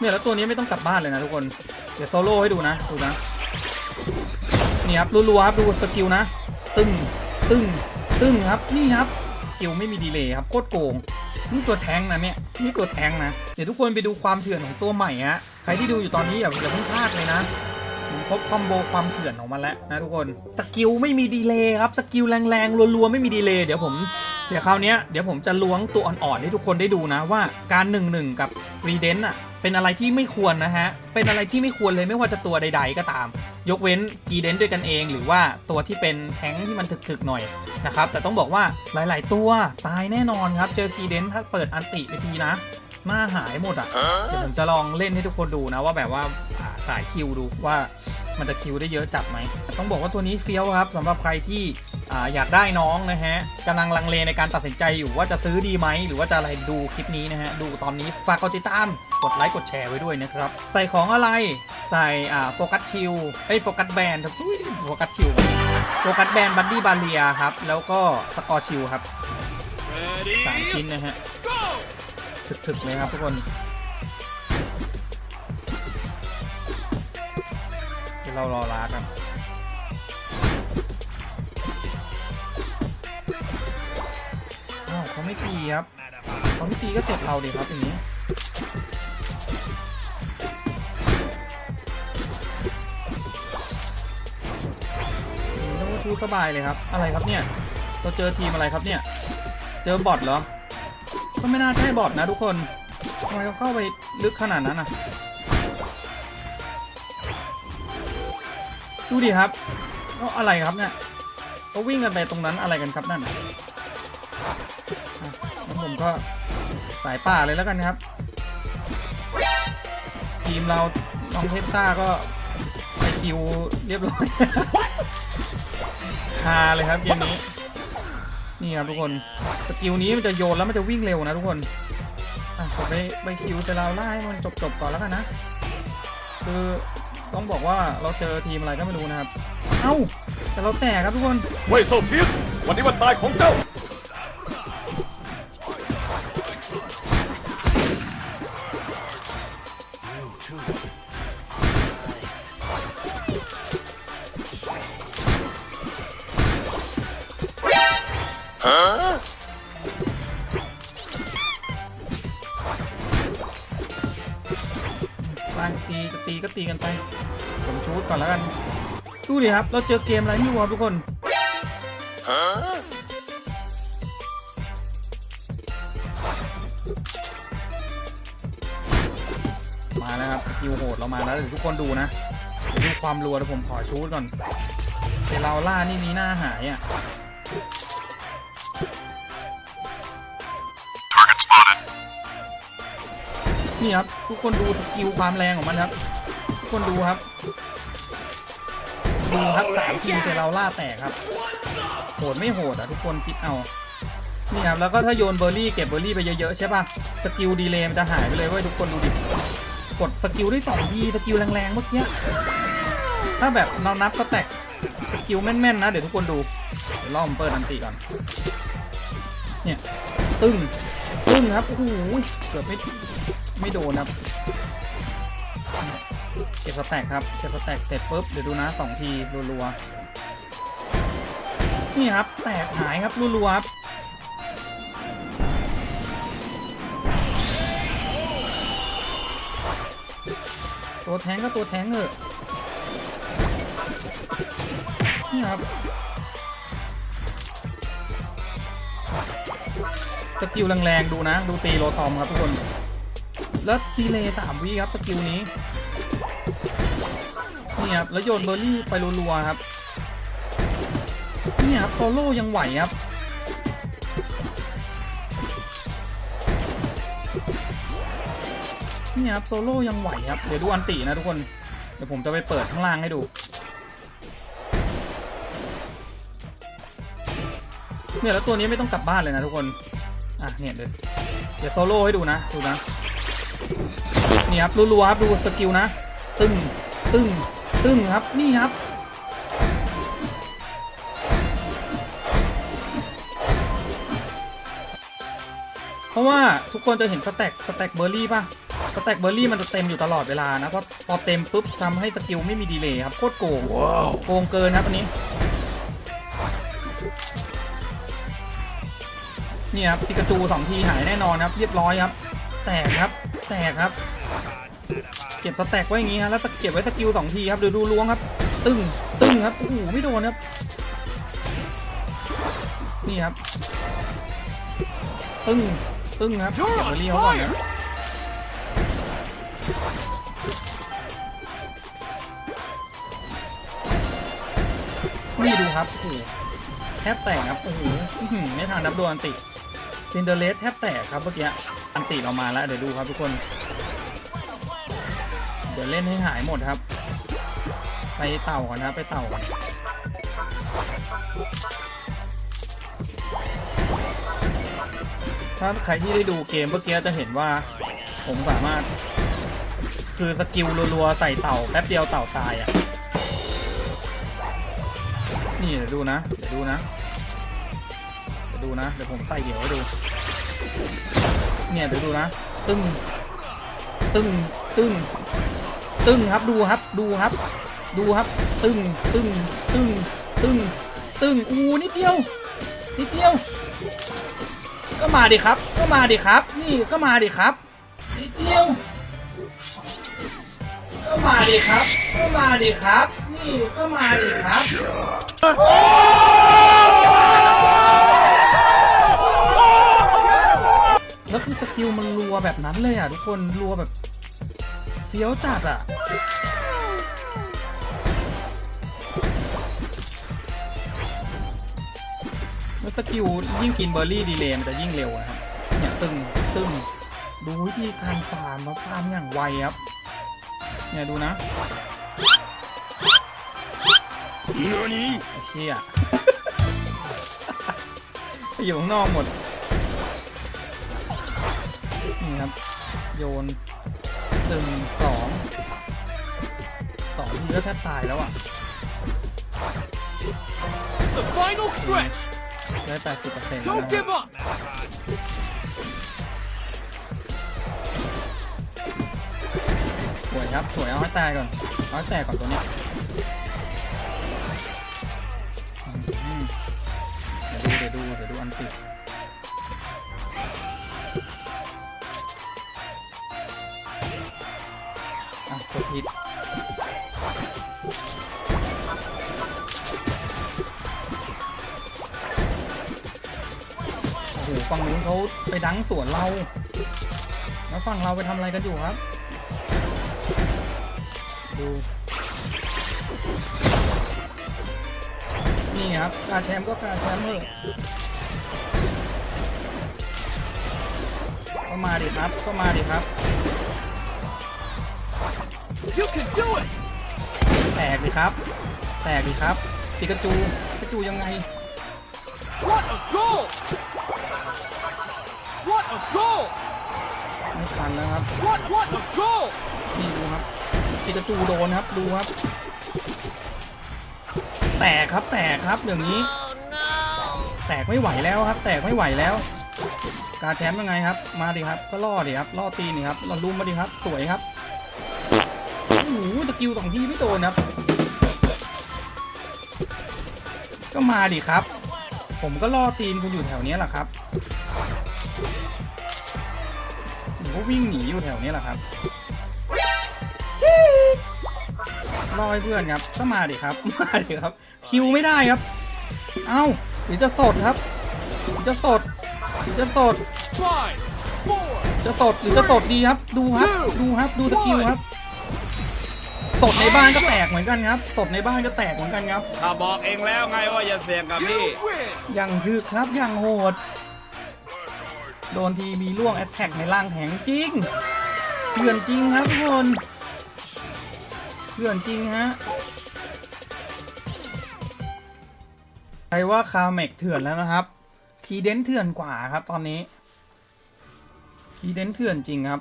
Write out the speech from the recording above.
เนี่ยแล้วตัวนี้ไม่ต้องกลับบ้านเลยนะทุกคน เดี๋ยวโซโล่ให้ดูนะดูนะนี่ครับรัวๆครับดูสกิลนะ ตึ้งตึ้งตึ้งครับนี่ครับสกิลไม่มีดีเลย์ครับโคตรโกงนี่ตัวแทงนะเนี่ยนี่ตัวแทงนะเดี๋ยวทุกคนไปดูความเถื่อนของตัวใหม่ฮะใครที่ดูอยู่ตอนนี้อย่าอย่าเพิ่งพลาดเลยนะผมพบคอมโบความเถื่อนของมันแล้วนะทุกคนสกิลไม่มีดีเลย์ครับสกิลแรงๆรัวๆไม่มีดีเลย์เดี๋ยวผม เดี๋ยวคราวนี้เดี๋ยวผมจะล้วงตัวอ่อนๆให้ทุกคนได้ดูนะว่าการ1นหนึ่งกับรีเดนอะเป็นอะไรที่ไม่ควรนะฮะ เป็นอะไรที่ไม่ควรเลยไม่ว่าจะตัวใด ๆ ก็ตาม ยกเว้นกีเดนด้วยกันเอง หรือว่าตัวที่เป็นแท้งที่มันถึกๆหน่อยนะครับ แต่ต้องบอกว่าหลายๆ ตัวตายแน่นอนครับ เจอกีเดนถ้าเปิดอันติไปทีนะหน้าหายหมดอะเดี๋ยวผมจะลองเล่นให้ทุกคนดูนะว่าแบบว่าสายคิวดูว่า มันจะคิวได้เยอะจัดไหม ต้องบอกว่าตัวนี้เฟี้ยวครับสำหรับใครที่อ่าอยากได้น้องนะฮะกำลังลังเลในการตัดสินใจอยู่ว่าจะซื้อดีไหม หรือว่าจะอะไรดูคลิปนี้นะฮะ ดูตอนนี้ฝากกดติดตาม กดไลค์กดแชร์ไว้ด้วยนะครับ ใส่ของอะไรใส่อ่าโฟกัสชิลไอ้โฟกัสแบนครับอุ้ยโฟกัสชิลโฟกัสแบนบัดดี้บาเลียครับ แล้วก็สกอร์ชิลครับสามชิ้นนะฮะถึกๆเลยครับทุกคน เรารอลากันอ้าวเขาไม่ตีครับเขาไม่ตีก็เสร็จเราดิครับอย่างนี้ทูสบายเลยครับ อะไรครับเนี่ย เราเจอทีมอะไรครับเนี่ย เจอบอทเหรอ ก็ไม่น่าใช่บอทนะทุกคนทำไมเขาเข้าไปลึกขนาดนั้นอะ ดูดิครับก็อะไรครับเนี่ยเขาวิ่งกันไปตรงนั้นอะไรกันครับนั่นผมก็สายป่าเลยแล้วกันครับ ทีมเราน้องเทพซ่าก็ไปคิวเรียบร้อยฮาเลยครับเกมนี้ นี่ครับทุกคนสกิลนี้มันจะโยนแล้วมันจะวิ่งเร็วนะทุกคนอะผมไปไปคิวแต่เราไล่ให้มันจบๆก่อนแล้วกันนะ คือ ต้องบอกว่าเราเจอทีมอะไรก็ไม่รู้นะครับ เอ้า แต่เราแตกครับทุกคน เว่ยโซเทียนวันนี้วันตายของเจ้า ไปตีจะตีก็ตีกันไป ผมชูดก่อนแล้วกันดูดิครับ เราเจอเกมอะไรไม่รู้ทุกคนมาแล้วครับสกิลโหดเรามาแล้วเดี๋ยวทุกคนดูนะดูความรัวเดี๋ยวผมขอชูดก่อนเดี๋ยวเราล่านี่มีหน้าหายอะ นี่ครับ ทุกคนดูสกิลความแรงของมันครับ ทุกคนดูครับ ดูครับสามทีแต่เราล่าแตกครับ โหดไม่โหดอะทุกคนคิดเอานี่ครับแล้วก็ถ้าโยนเบอร์รี่เก็บเบอร์รี่ไปเยอะๆใช่ป่ะสกิลดีเลย์มันจะหายไปเลยเว้ยทุกคนดูดิกดสกิลได้สองทีสกิลแรงๆเมื่อกี้ถ้าแบบเรานับสแตกสกิลแม่นๆนะเดี๋ยวทุกคนดูเดี๋ยวลองผมเปิดอันติก่อน เนี่ยตึ้งตึ้งครับโอ้โหเกือบไม่ ไม่โดนครับเก็บสแต็กครับเก็บสแต็กเสร็จปุ๊บเดี๋ยวดูนะสองทีรัวๆนี่ครับแตกหายครับรัวๆครับตัวแทงก็ตัวแทงเถอะนี่ครับสกิลแรงๆดูนะ ดูตีโรตอมครับทุกคน แล้วดีเลย์สามวิครับสกิลนี้นี่ครับแล้วโยนเบอร์รี่ไปรัวๆครับนี่ครับโซโล่ยังไหวครับนี่ครับโซโล่ยังไหวครับเดี๋ยวดูอันตินะทุกคนเดี๋ยวผมจะไปเปิดข้างล่างให้ดูเนี่ยแล้วตัวนี้ไม่ต้องกลับบ้านเลยนะทุกคนอะเนี่ยเดี๋ยวเดี๋ยวโซโล่ให้ดูนะดูนะ นี่ครับรัวๆครับดูสกิลนะ ตึ้งตึ้งตึ้งครับนี่ครับเพราะว่าทุกคนจะเห็นสแต็กสแต็กเบอร์รี่ป่ะสแต็กเบอร์รี่มันจะเต็มอยู่ตลอดเวลานะเพราะพอเต็มปุ๊บทำให้สกิลไม่มีดีเลย์ครับโคตรโกงว้าวโกงเกินครับอันนี้นี่ครับปิกาจูสองทีหายแน่นอนครับ เรียบร้อยครับ แตกครับ แตกครับ เก็บสแต็กไว้อย่างงี้ฮะแล้วเก็บไว้สกิลสองทีครับเดี๋ยวดูล้วงครับ ตึ้งตึ้งครับโอ้โหไม่โดนครับ นี่ครับ ตึ้งตึ้งครับเก็บเบอร์รี่เขาก่อนนะนี่ดูครับโอ้โหแทบแตกครับโอ้โหไม่ทันนับโดนอันติซินเดอเรสแทบแตกครับเมื่อกี้ อันติเรามาแล้วเดี๋ยวดูครับทุกคน เดี๋ยวเล่นให้หายหมดครับ ไปเต่าก่อนนะครับไปเต่าก่อนถ้าใครที่ได้ดูเกมเมื่อกี้จะเห็นว่าผมสามารถ คือสกิลรัวๆใส่เต่าแป๊บเดียวเต่าตายอะ นี่เดี๋ยวดูนะ เดี๋ยวดูนะ เดี๋ยวดูนะ เดี๋ยวผมใส่เดี๋ยวให้ดู เนี่ยเดี๋ยวดูนะ ตึ้ง ตึ้ง ตึ้ง ตึ้งครับดูครับ ดูครับ ดูครับ ตึ้ง ตึ้ง ตึ้ง ตึ้ง ตึ้ง อูนิดเดียว นิดเดียว ก็มาดิครับ ก็มาดิครับ นี่ก็มาดิครับ นิดเดียว ก็มาดิครับ ก็มาดิครับ นี่ก็มาดิครับ แล้วคือสกิลมันรัวแบบนั้นเลยอะทุกคนรัวแบบเฟี้ยวจัดอะแล้วสกิลยิ่งกินเบอร์รี่ดีเลย์มันจะยิ่งเร็วนะครับเนี่ยตึงตึงดูวิธีการฟาร์มมาฟาร์มอย่างไวครับเนี่ยดูนะ何ไอ้เชี่ยไปอยู่ข้างนอกหมด นี่ครับ โยนตึงสองสองทีก็แทบตายแล้วอะ The final stretch. ได้แปดสิบเปอร์เซ็นต์ Don't give up. สวยครับ สวยเอาให้ตายก่อน เอาให้แตกก่อนตัวเนี้ยอืมเดี๋ยวดู เดี๋ยวดู เดี๋ยวดูอันติด อะกดผิดโอ้โหฝั่งนู้นเขาไปดังสวนเรา แล้วฝั่งเราไปทำอะไรกันอยู่ครับ ดู นี่ครับกาแชมป์ก็กาแชมป์เถอะก็มาดิครับ ก็มาดิครับ You can do it. แตกดิครับ แตกดิครับปิกาจูปิกาจูยังไง What a goal. What a goal. ไม่ทันแล้วครับ What what a goal. นี่ดูครับปิกาจูโดนครับดูครับ แตกครับแตกครับอย่างนี้ แตกไม่ไหวแล้วครับ แตกไม่ไหวแล้ว กาแชมป์ยังไงครับ มาดิครับ ก็ล่อดิครับล่อตีนี่ครับเราลุมมาดิครับ สวยครับ โอ้โหสกิลสองทีไม่โดนครับ ก็มาดิครับ ผมก็ล่อตีนคุณอยู่แถวเนี้ยแหละครับผมก็วิ่งหนีอยู่แถวเนี้ยแหละครับรอให้เพื่อนครับ ก็มาดิครับ มาดิครับ คิวไม่ได้ครับ เอ้าหรือจะสดครับหรือจะสดหรือจะสดจะสดหรือจะสดดีครับ ดูครับ ดูครับ ดูสกิลครับ สดในบ้านก็แตกเหมือนกันครับ สดในบ้านก็แตกเหมือนกันครับข้าบอกเองแล้วไงว่าอย่าเสี่ยงกับพี่ you win. อย่างถึกครับอย่างโหด โดนทีมีล่วงแอตแทกในร่างแข็งจริงเถื่อนจริงครับทุกคนเถื่อนจริงฮะใครว่าคาเมกเถื่อนแล้วนะครับ ทีเดนเถื่อนกว่าครับตอนนี้ ทีเดนเถื่อนจริงครับ